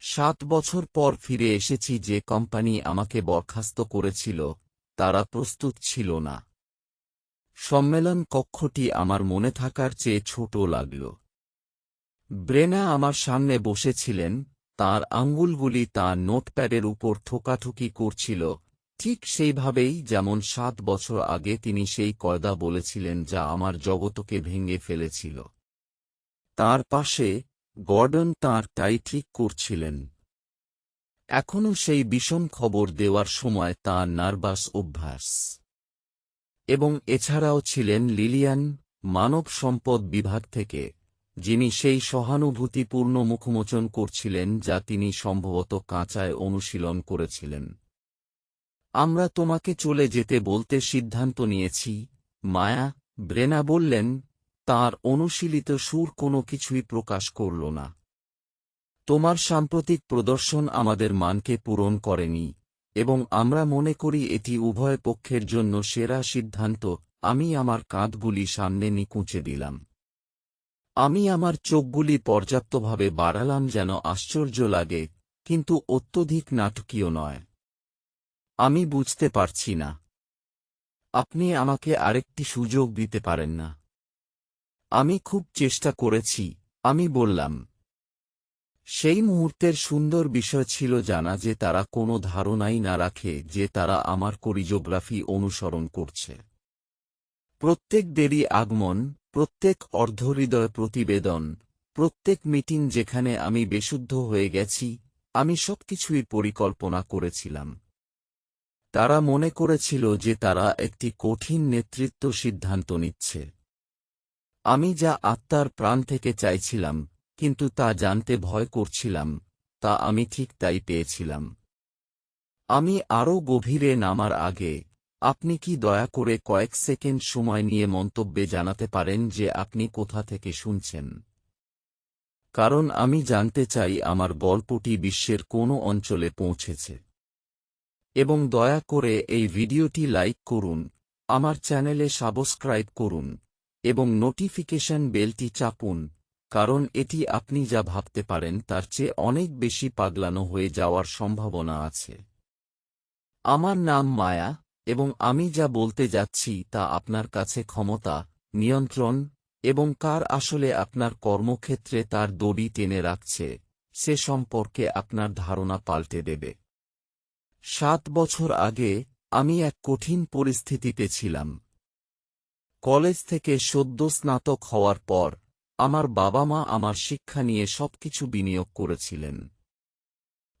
সাত বছর পর ফিরে এসেছি যে কোম্পানি আমাকে বরখাস্ত করেছিল, তারা প্রস্তুত ছিল না। সম্মেলন কক্ষটি আমার মনে থাকার চেয়ে ছোট লাগল। ব্রেনা আমার সামনে বসেছিলেন, তার আঙ্গুলগুলি তাঁর নোটপ্যাডের উপর ঠোকাঠুকি করছিল, ঠিক সেইভাবেই যেমন সাত বছর আগে তিনি সেই কয়দা বলেছিলেন যা আমার জগতকে ভেঙে ফেলেছিল। তার পাশে গর্ডন তাঁর টাই ঠিক করছিলেন। এখনও সেই বিষম খবর দেওয়ার সময় তাঁর নার্ভাস অভ্যাস। এবং এছাড়াও ছিলেন লিলিয়ান, মানব সম্পদ বিভাগ থেকে, যিনি সেই সহানুভূতিপূর্ণ মুখমোচন করছিলেন যা তিনি সম্ভবত কাঁচায় অনুশীলন করেছিলেন। আমরা তোমাকে চলে যেতে বলতে সিদ্ধান্ত নিয়েছি, মায়া, ব্রেনা বললেন তার অনুশীলিত সুর কোনো কিছুই প্রকাশ করল না। তোমার সাম্প্রতিক প্রদর্শন আমাদের মানকে পূরণ করেনি, এবং আমরা মনে করি এটি উভয় পক্ষের জন্য সেরা সিদ্ধান্ত, আমি আমার কাঁধগুলি সামনে নিকুঁচে দিলাম। আমি আমার চোখগুলি পর্যাপ্তভাবে বাড়ালাম যেন আশ্চর্য লাগে, কিন্তু অত্যধিক নাটকীয় নয়। আমি বুঝতে পারছি না। আপনি আমাকে আরেকটি সুযোগ দিতে পারেন না। আমি খুব চেষ্টা করেছি, আমি বললাম। সেই মুহূর্তের সুন্দর বিষয় ছিল জানা যে তারা কোনো ধারণাই না রাখে যে তারা আমার কোরিওগ্রাফি অনুসরণ করছে। প্রত্যেক দেরি আগমন, প্রত্যেক অর্ধহৃদয় প্রতিবেদন, প্রত্যেক মিটিং যেখানে আমি বেশুদ্ধ হয়ে গেছি, আমি সবকিছুই পরিকল্পনা করেছিলাম। তারা মনে করেছিল যে তারা একটি কঠিন নেতৃত্ব সিদ্ধান্ত নিচ্ছে। আমি যা আত্মার প্রাণ থেকে চাইছিলাম, কিন্তু তা জানতে ভয় করছিলাম, তা আমি ঠিক তাই পেয়েছিলাম। আমি আরও গভীরে নামার আগে, আপনি কি দয়া করে কয়েক সেকেন্ড সময় নিয়ে মন্তব্যে জানাতে পারেন যে আপনি কোথা থেকে শুনছেন? কারণ আমি জানতে চাই আমার গল্পটি বিশ্বের কোনো অঞ্চলে পৌঁছেছে। এবং দয়া করে এই ভিডিওটি লাইক করুন, আমার চ্যানেলে সাবস্ক্রাইব করুন। এবং নোটিফিকেশন বেলটি চাপুন, কারণ এটি আপনি যা ভাবতে পারেন তার চেয়ে অনেক বেশি পাগলানো হয়ে যাওয়ার সম্ভাবনা আছে। আমার নাম মায়া, এবং আমি যা বলতে যাচ্ছি তা আপনার কাছে ক্ষমতা, নিয়ন্ত্রণ, এবং কার আসলে আপনার কর্মক্ষেত্রে তার দড়ি টেনে রাখছে, সে সম্পর্কে আপনার ধারণা পাল্টে দেবে। সাত বছর আগে, আমি এক কঠিন পরিস্থিতিতে ছিলাম। কলেজ থেকে সদ্য স্নাতক হওয়ার পর, আমার বাবা মা আমার শিক্ষা নিয়ে সবকিছু বিনিয়োগ করেছিলেন।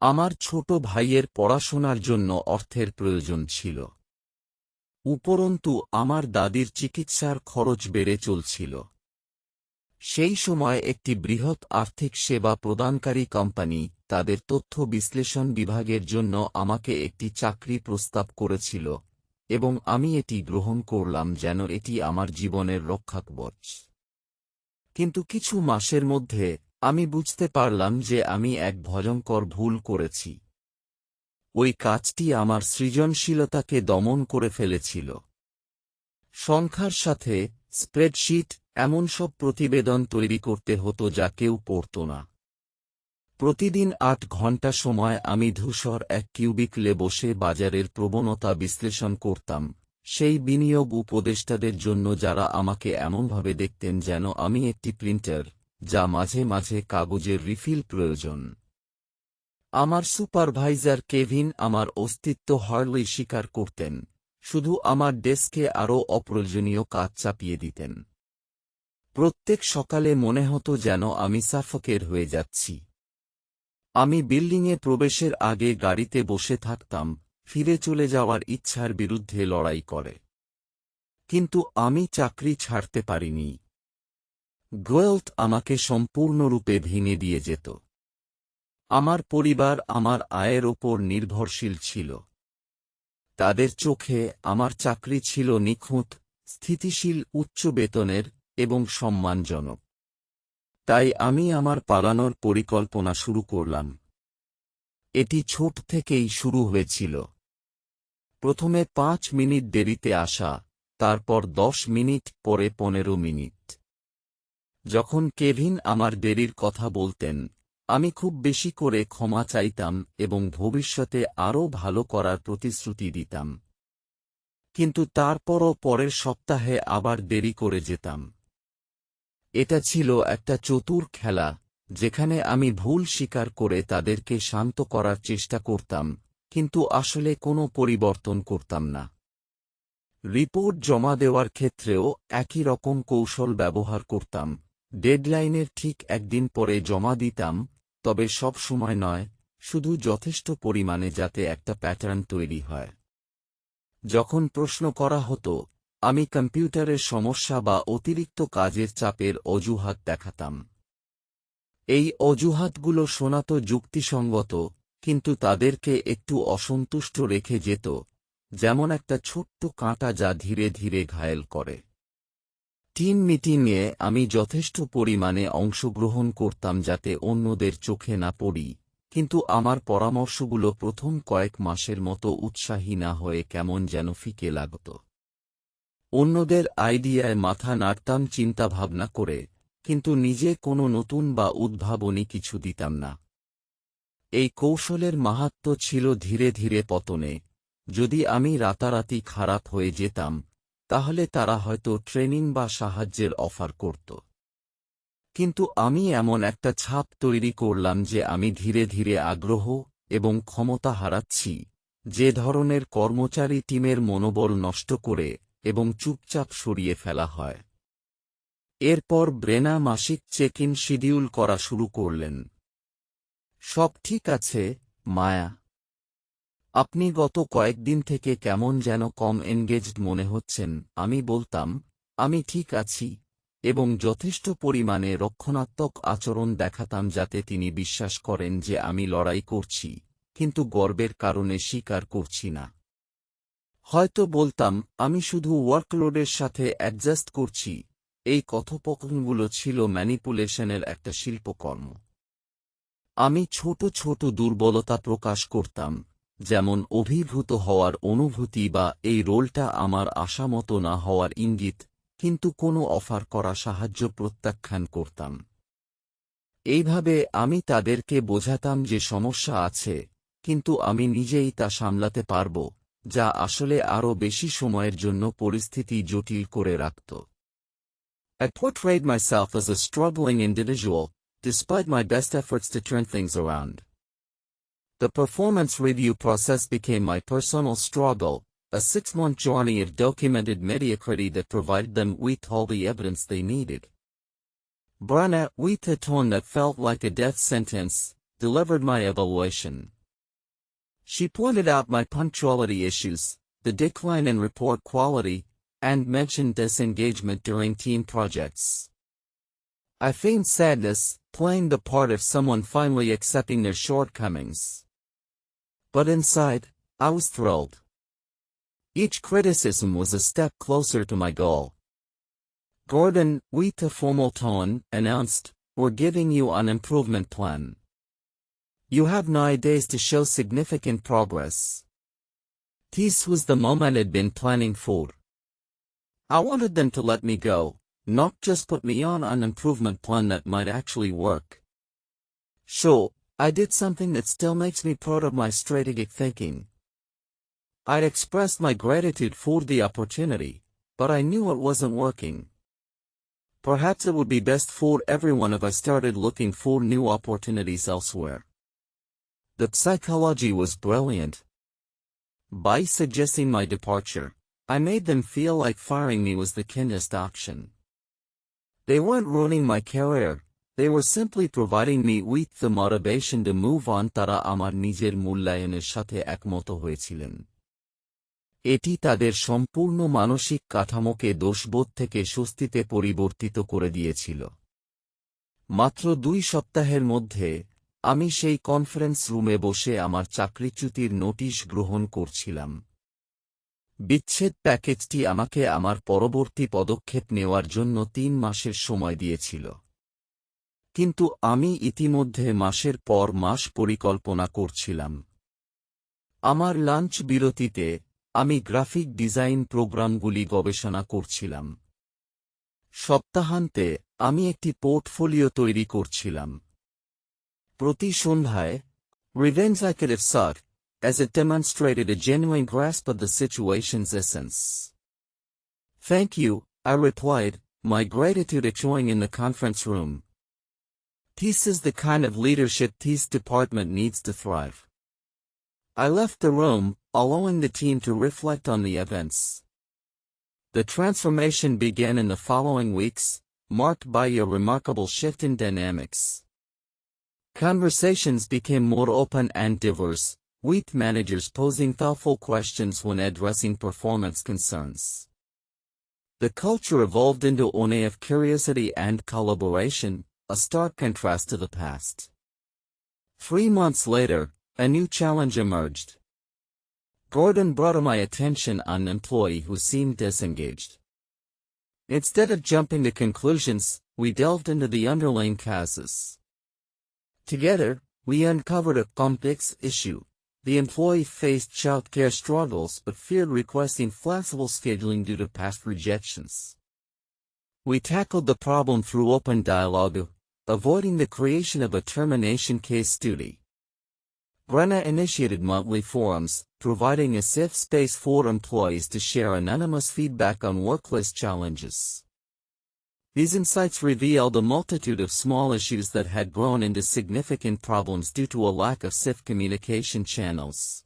আমার ছোট ভাইয়ের পড়াশোনার জন্য অর্থের প্রয়োজন ছিল। উপরন্তু, আমার দাদির চিকিৎসার খরচ বেড়ে চলছিল। সেই সময় একটি বৃহৎ আর্থিক সেবা প্রদানকারী কোম্পানি তাদের তথ্য বিশ্লেষণ বিভাগের জন্য আমাকে একটি চাকরি প্রস্তাব করেছিল। এবং আমি এটি গ্রহণ করলাম যেন এটি আমার জীবনের রক্ষাকবচ। কিন্তু কিছু মাসের মধ্যে আমি বুঝতে পারলাম যে আমি এক ভয়ঙ্কর ভুল করেছি। ওই কাজটি আমার সৃজনশীলতাকে দমন করে ফেলেছিল। সংখ্যার সাথে স্প্রেডশিট এমন সব প্রতিবেদন তৈরি করতে হতো যা কেউ পড়ত না। প্রতিদিন আট ঘণ্টা সময় আমি ধূসর এক কিউবিকলে বসে বাজারের প্রবণতা বিশ্লেষণ করতাম। সেই বিনিয়োগ উপদেষ্টাদের জন্য যারা আমাকে এমনভাবে দেখতেন যেন আমি একটি প্রিন্টার, যা মাঝে মাঝে কাগজের রিফিল প্রয়োজন। আমার সুপারভাইজার কেভিন আমার অস্তিত্ব হার্লি স্বীকার করতেন, শুধু আমার ডেস্কে আরও অপ্রয়োজনীয় কাজ চাপিয়ে দিতেন। প্রত্যেক সকালে মনে হতো যেন আমি সাফকের হয়ে যাচ্ছি। আমি বিল্ডিংয়ে প্রবেশের আগে গাড়িতে বসে থাকতাম, ফিরে চলে যাওয়ার ইচ্ছার বিরুদ্ধে লড়াই করে। কিন্তু আমি চাকরি ছাড়তে পারিনি। গোয়েলথ আমাকে সম্পূর্ণরূপে ভেঙে দিয়ে যেত। আমার পরিবার আমার আয়ের ওপর নির্ভরশীল ছিল। তাদের চোখে আমার চাকরি ছিল নিখুঁত, স্থিতিশীল, উচ্চ বেতনের এবং সম্মানজনক। তাই আমি আমার পালানোর পরিকল্পনা শুরু করলাম। এটি ছোট থেকেই শুরু হয়েছিল। প্রথমে পাঁচ মিনিট দেরিতে আসা, তারপর দশ মিনিট পরে পনেরো মিনিট। যখন কেভিন আমার দেরির কথা বলতেন, আমি খুব বেশি করে ক্ষমা চাইতাম এবং ভবিষ্যতে আরও ভালো করার প্রতিশ্রুতি দিতাম। কিন্তু তারপরও পরের সপ্তাহে আবার দেরি করে যেতাম। এটা ছিল একটা চতুর খেলা, যেখানে আমি ভুল স্বীকার করে তাদেরকে শান্ত করার চেষ্টা করতাম, কিন্তু আসলে কোনো পরিবর্তন করতাম না। রিপোর্ট জমা দেওয়ার ক্ষেত্রেও একই রকম কৌশল ব্যবহার করতাম, ডেডলাইনের ঠিক একদিন পরে জমা দিতাম, তবে সব সময় নয়, শুধু যথেষ্ট পরিমাণে যাতে একটা প্যাটার্ন তৈরি হয়। যখন প্রশ্ন করা হতো আমি কম্পিউটারের সমস্যা বা অতিরিক্ত কাজের চাপের অজুহাত দেখাতাম। এই অজুহাতগুলো শোনাত যুক্তিসঙ্গত, কিন্তু তাদেরকে একটু অসন্তুষ্ট রেখে যেত, যেমন একটা ছোট্ট কাঁটা যা ধীরে ধীরে ঘায়েল করে। টিম মিটিংয়ে আমি যথেষ্ট পরিমাণে অংশগ্রহণ করতাম যাতে অন্যদের চোখে না পড়ি, কিন্তু আমার পরামর্শগুলো প্রথম কয়েক মাসের মতো উৎসাহী না হয়ে কেমন যেন ফিকে লাগত। অন্যদের আইডিয়ায় মাথা নাড়তাম চিন্তাভাবনা করে, কিন্তু নিজে কোনো নতুন বা উদ্ভাবনী কিছু দিতাম না। এই কৌশলের মাহাত্ম ছিল ধীরে ধীরে পতনে। যদি আমি রাতারাতি খারাপ হয়ে যেতাম, তাহলে তারা হয়তো ট্রেনিং বা সাহায্যের অফার করত। কিন্তু আমি এমন একটা ছাপ তৈরি করলাম যে আমি ধীরে ধীরে আগ্রহ এবং ক্ষমতা হারাচ্ছি, যে ধরনের কর্মচারী টিমের মনোবল নষ্ট করে এবং চুপচাপ সরিয়ে ফেলা হয়। এরপর ব্রেনা মাসিক চেক ইন শিডিউল করা শুরু করলেন। সব ঠিক আছে, মায়া। আপনি গত কয়েকদিন থেকে কেমন যেন কম এনগেজড মনে হচ্ছেন, আমি বলতাম, আমি ঠিক আছি, এবং যথেষ্ট পরিমাণে রক্ষণাত্মক আচরণ দেখাতাম যাতে তিনি বিশ্বাস করেন যে আমি লড়াই করছি, কিন্তু গর্বের কারণে স্বীকার করছি না। হয়তো বলতাম, আমি শুধু ওয়ার্কলোডের সাথে অ্যাডজাস্ট করছি। এই কথোপকথনগুলো ছিল ম্যানিপুলেশনের একটা শিল্পকর্ম। আমি ছোট ছোট দুর্বলতা প্রকাশ করতাম, যেমন অভিভূত হওয়ার অনুভূতি বা এই রোলটা আমার আশামতো না হওয়ার ইঙ্গিত, কিন্তু কোনো অফার করা সাহায্য প্রত্যাখ্যান করতাম। এইভাবে আমি তাদেরকে বোঝাতাম যে সমস্যা আছে, কিন্তু আমি নিজেই তা সামলাতে পারব। যা আসলে আরও বেশি সময়ের জন্য পরিস্থিতি জটিল করে রাখত I portrayed myself as a struggling individual, despite my best efforts to turn things around. The performance review process became my personal struggle, a six-month journey of documented mediocrity that provided them with all the evidence they needed. Brana, with a tone that felt like a death sentence, delivered my evaluation. She pointed out my punctuality issues, the decline in report quality, and mentioned disengagement during team projects. I feigned sadness, playing the part of someone finally accepting their shortcomings. But inside, I was thrilled. Each criticism was a step closer to my goal. Gordon, with a formal tone, announced, We're giving you an improvement plan. You have nine days to show significant progress. This was the moment I'd been planning for. I wanted them to let me go, not just put me on an improvement plan that might actually work. Sure, I did something that still makes me proud of my strategic thinking. I'd expressed my gratitude for the opportunity, but I knew it wasn't working. Perhaps it would be best for everyone if I started looking for new opportunities elsewhere. The psychology was brilliant. By suggesting my departure, I made them feel like firing me was the kindest option. They weren't ruining my career, they were simply providing me with the motivation to move on তারা আমার নিজের মূল্যায়নের সাথে একমত হয়েছিলেন এটি তাদের সম্পূর্ণ মানসিক কাঠামোকে দোষবোধ থেকে স্বস্তিতে পরিবর্তিত করে দিয়েছিল মাত্র দুই সপ্তাহের মধ্যে আমি সেই কনফারেন্স রুমে বসে আমার চাকরিচ্যুতির নোটিশ গ্রহণ করছিলাম। বিচ্ছেদ প্যাকেজটি আমাকে আমার পরবর্তী পদক্ষেপ নেওয়ার জন্য তিন মাসের সময় দিয়েছিল। কিন্তু আমি ইতিমধ্যে মাসের পর মাস পরিকল্পনা করছিলাম। আমার লাঞ্চ বিরতিতে আমি গ্রাফিক ডিজাইন প্রোগ্রামগুলি গবেষণা করছিলাম। সপ্তাহান্তে আমি একটি পোর্টফোলিও তৈরি করছিলাম। প্রতি সন্ধ্যায় revenge I could have sought, as it demonstrated a genuine grasp of the situation's essence. Thank you, I replied, my gratitude echoing in the conference room. This is the kind of leadership this department needs to thrive. I left the room, allowing the team to reflect on the events. The transformation began in the following weeks, marked by a remarkable shift in dynamics. Conversations became more open and diverse, with managers posing thoughtful questions when addressing performance concerns. The culture evolved into one of curiosity and collaboration, a stark contrast to the past. Three months later, a new challenge emerged. Gordon brought to my attention an employee who seemed disengaged. Instead of jumping to conclusions, we delved into the underlying causes. Together, we uncovered a complex issue. The employee faced childcare struggles but feared requesting flexible scheduling due to past rejections. We tackled the problem through open dialogue, avoiding the creation of a termination case study. Brenna initiated monthly forums, providing a safe space for employees to share anonymous feedback on workplace challenges. These insights revealed a multitude of small issues that had grown into significant problems due to a lack of safe communication channels.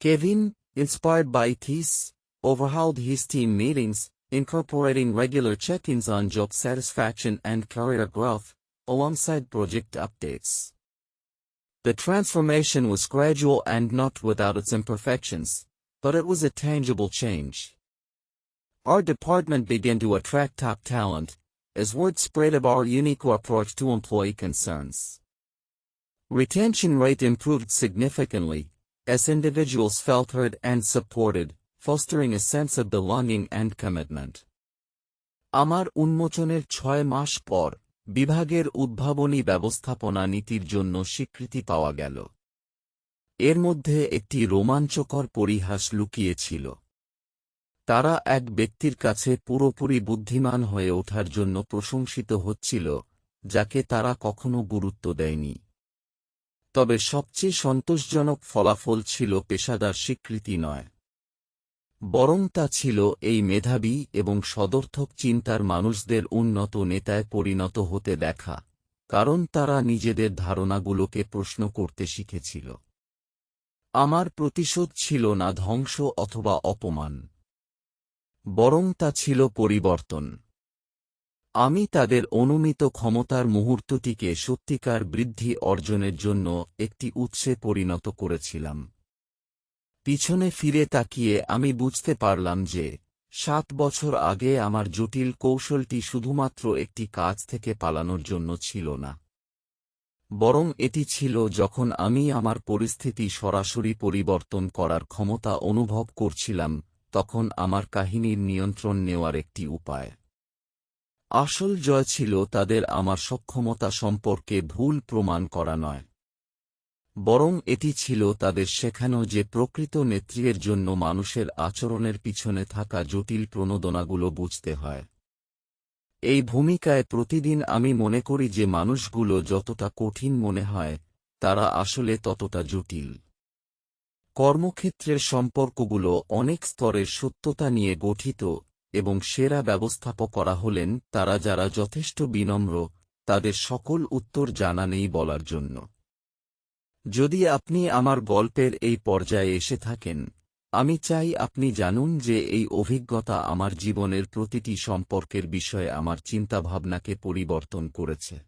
Kevin, inspired by TIS, overhauled his team meetings, incorporating regular check-ins on job satisfaction and career growth, alongside project updates. The transformation was gradual and not without its imperfections, but it was a tangible change. Our department began to attract top talent, as word spread of our unique approach to employee concerns. Retention rate improved significantly, as individuals felt heard and supported, fostering a sense of belonging and commitment. আমার উন্মোচনের ছয় মাস পর বিভাগের উদ্ভাবনী ব্যবস্থাপনা নীতির জন্য স্বীকৃতি পাওয়া গেল এর মধ্যে একটি রোমাঞ্চকর পরিহাস লুকিয়েছিল তারা এক ব্যক্তির কাছে পুরোপুরি বুদ্ধিমান হয়ে ওঠার জন্য প্রশংসিত হচ্ছিল, যাকে তারা কখনো গুরুত্ব দেয়নি। তবে সবচেয়ে সন্তোষজনক ফলাফল ছিল পেশাদার স্বীকৃতি নয়। বরং তা ছিল এই মেধাবী এবং সদর্থক চিন্তার মানুষদের উন্নত নেতায় পরিণত হতে দেখা, কারণ তারা নিজেদের ধারণাগুলোকে প্রশ্ন করতে শিখেছিল। আমার প্রতিশোধ ছিল না ধ্বংস অথবা অপমান। বরং তা ছিল পরিবর্তন। আমি তাদের অনুমিত ক্ষমতার মুহূর্তটিকে সত্যিকার বৃদ্ধি অর্জনের জন্য একটি উৎসে পরিণত করেছিলাম। পিছনে ফিরে তাকিয়ে আমি বুঝতে পারলাম যে, সাত বছর আগে আমার জটিল কৌশলটি শুধুমাত্র একটি কাজ থেকে পালানোর জন্য ছিল না। বরং এটি ছিল যখন আমি আমার পরিস্থিতি সরাসরি পরিবর্তন করার ক্ষমতা অনুভব করছিলাম তখন আমার কাহিনীর নিয়ন্ত্রণ নেওয়ার একটি উপায়। আসল জয় ছিল তাদের আমার সক্ষমতা সম্পর্কে ভুল প্রমাণ করা নয়। বরং এটি ছিল তাদের শেখানো যে প্রকৃত নেত্রীর জন্য মানুষের আচরণের পিছনে থাকা জটিল প্রণোদনাগুলো বুঝতে হয়। এই ভূমিকায় প্রতিদিন আমি মনে করি যে মানুষগুলো যতটা কঠিন মনে হয়, তারা আসলে ততটা জটিল। কর্মক্ষেত্রের সম্পর্কগুলো অনেক স্তরের সত্যতা নিয়ে গঠিত এবং সেরা ব্যবস্থাপক করা হলেন তারা যারা যথেষ্ট বিনম্র, তাদের সকল উত্তর জানা নেই বলার জন্য। যদি আপনি আমার গল্পের এই পর্যায়ে এসে থাকেন, আমি চাই আপনি জানুন যে এই অভিজ্ঞতা আমার জীবনের প্রতিটি সম্পর্কের বিষয়ে আমার চিন্তাভাবনাকে পরিবর্তন করেছে।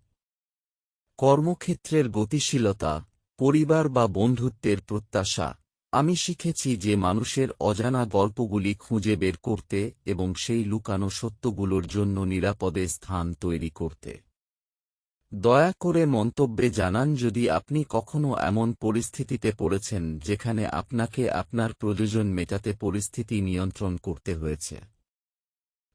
কর্মক্ষেত্রের গতিশীলতা, পরিবার বা বন্ধুত্বের প্রত্যাশা আমি শিখেছি যে মানুষের অজানা গল্পগুলি খুঁজে বের করতে এবং সেই লুকানো সত্যগুলোর জন্য নিরাপদে স্থান তৈরি করতে। দয়া করে মন্তব্যে জানান যদি আপনি কখনো এমন পরিস্থিতিতে পড়েছেন যেখানে আপনাকে আপনার প্রয়োজন মেটাতে পরিস্থিতি নিয়ন্ত্রণ করতে হয়েছে।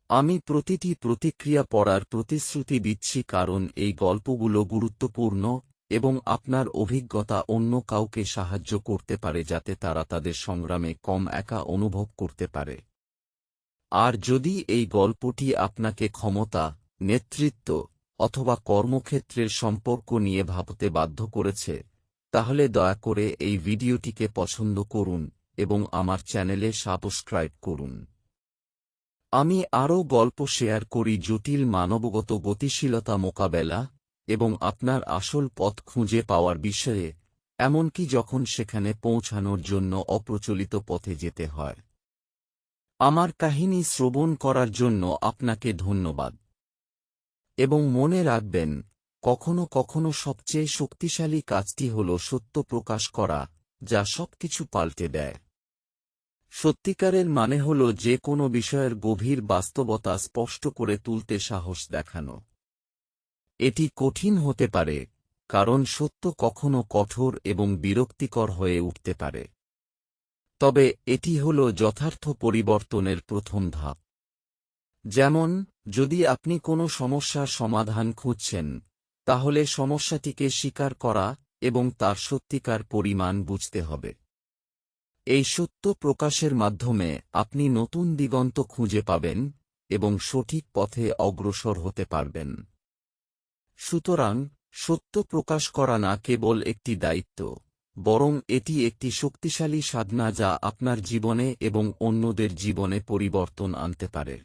আমি প্রতিটি প্রতিক্রিয়া পড়ার প্রতিশ্রুতি দিচ্ছি কারণ এই গল্পগুলো গুরুত্বপূর্ণ এবং আপনার অভিজ্ঞতা অন্য কাউকে সাহায্য করতে পারে যাতে তারা তাদের সংগ্রামে কম একা অনুভব করতে পারে। আর যদি এই গল্পটি আপনাকে ক্ষমতা, নেতৃত্ব অথবা কর্মক্ষেত্রের সম্পর্ক নিয়ে ভাবতে বাধ্য করেছে, তাহলে দয়া করে এই ভিডিওটিকে পছন্দ করুন এবং আমার চ্যানেলে সাবস্ক্রাইব করুন। আমি আরও গল্প শেয়ার করি জটিল মানবগত গতিশীলতা মোকাবেলা এবং আপনার আসল পথ খুঁজে পাওয়ার বিষয়ে, এমনকি যখন সেখানে পৌঁছানোর জন্য অপ্রচলিত পথে যেতে হয়। আমার কাহিনী শ্রবণ করার জন্য আপনাকে ধন্যবাদ। এবং মনে রাখবেন, কখনো কখনো সবচেয়ে শক্তিশালী কাজটি হল সত্য প্রকাশ করা, যা সবকিছু পাল্টে দেয়। সত্যিকারের মানে হল যে কোনো বিষয়ের গভীর বাস্তবতা স্পষ্ট করে তুলতে সাহস দেখানো। এটি কঠিন হতে পারে, কারণ সত্য কখনো কঠোর এবং বিরক্তিকর হয়ে উঠতে পারে। তবে এটি হল যথার্থ পরিবর্তনের প্রথম ধাপ। যেমন, যদি আপনি কোনো সমস্যার সমাধান খুঁজছেন, তাহলে সমস্যাটিকে স্বীকার করা এবং তার সত্যিকার পরিমাণ বুঝতে হবে। এই সত্য প্রকাশের মাধ্যমে আপনি নতুন দিগন্ত খুঁজে পাবেন এবং সঠিক পথে অগ্রসর হতে পারবেন। সুতরাং সত্য প্রকাশ করা না কেবল একটি দায়িত্ব, বরং এটি একটি শক্তিশালী সাধনা যা আপনার জীবনে এবং অন্যদের জীবনে পরিবর্তন আনতে পারে।